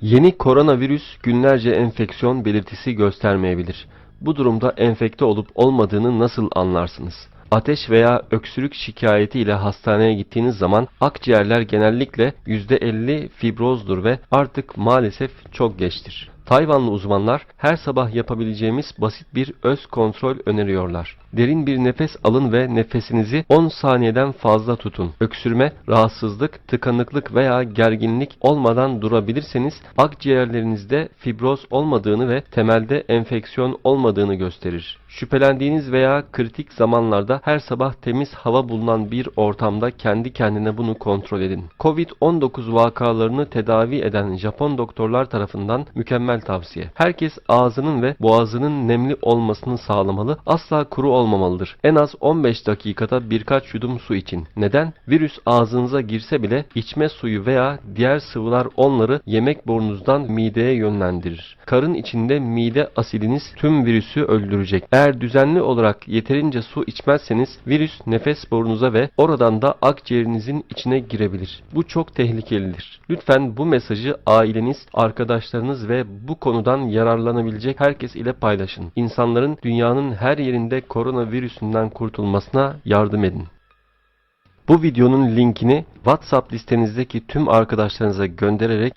Yeni koronavirüs günlerce enfeksiyon belirtisi göstermeyebilir. Bu durumda enfekte olup olmadığını nasıl anlarsınız? Ateş veya öksürük şikayeti ile hastaneye gittiğiniz zaman akciğerler genellikle %50 fibrozdur ve artık maalesef çok geçtir. Tayvanlı uzmanlar her sabah yapabileceğimiz basit bir öz kontrol öneriyorlar. Derin bir nefes alın ve nefesinizi 10 saniyeden fazla tutun. Öksürme, rahatsızlık, tıkanıklık veya gerginlik olmadan durabilirseniz akciğerlerinizde fibroz olmadığını ve temelde enfeksiyon olmadığını gösterir. Şüphelendiğiniz veya kritik zamanlarda her sabah temiz hava bulunan bir ortamda kendi kendine bunu kontrol edin. Covid-19 vakalarını tedavi eden Japon doktorlar tarafından mükemmel tavsiye. Herkes ağzının ve boğazının nemli olmasını sağlamalı, asla kuru olmamalıdır. En az 15 dakikada birkaç yudum su için. Neden? Virüs ağzınıza girse bile içme suyu veya diğer sıvılar onları yemek borunuzdan mideye yönlendirir. Karın içinde mide asidiniz tüm virüsü öldürecek. Eğer düzenli olarak yeterince su içmezseniz virüs nefes borunuza ve oradan da akciğerinizin içine girebilir. Bu çok tehlikelidir. Lütfen bu mesajı aileniz, arkadaşlarınız ve bu konudan yararlanabilecek herkes ile paylaşın. İnsanların dünyanın her yerinde koronavirüsünden kurtulmasına yardım edin. Bu videonun linkini WhatsApp listenizdeki tüm arkadaşlarınıza göndererek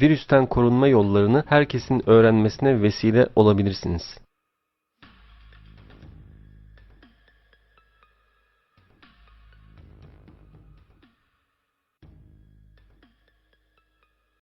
virüsten korunma yollarını herkesin öğrenmesine vesile olabilirsiniz.